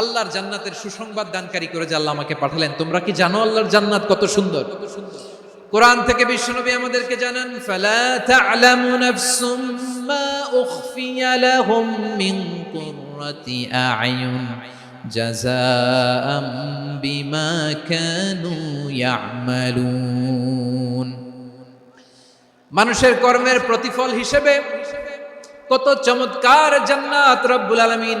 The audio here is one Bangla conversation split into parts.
আল্লাহর জান্নাতের সুসংবাদ দানকারী করে যে আল্লাহ আমাকে পাঠালেন। তোমরা কি জানো আল্লাহর জান্নাত কত সুন্দর? কোরআন থেকে বিশ্বনবী আমাদেরকে জানান, ফালা তা'লামু নাফসুম মা উখফিয়া লাহুম মিন কুররাতি আ'য়ুন জাযাআম বিমা কানু ইয়া'মালুন। মানুষের কর্মের প্রতিফল হিসেবে কত চমৎকার জান্নাত রব্বুল আলামিন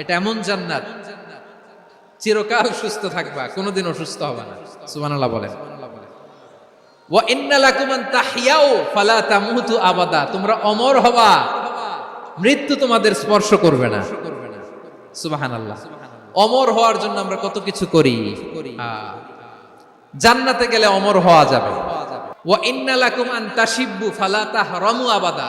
এটা এমন জান্নাত। চিরকাল সুস্থ থাকবা কোনোদিন অসুস্থ হবে না। সুবহানাল্লাহ বলেন। ওয়া ইন্না লাকুম আন তাহইয়াও ফালা তামুতু আবাদা। তোমরা অমর হবা, মৃত্যু তোমাদের স্পর্শ করবে না। সুবহানাল্লাহ। অমর হওয়ার জন্য আমরা কত কিছু করি। জান্নাতে গেলে অমর হওয়া যাবে। ওয়া ইন্না লাকুম আন তাশিব্বু, ফালা তাহরামু আবাদা।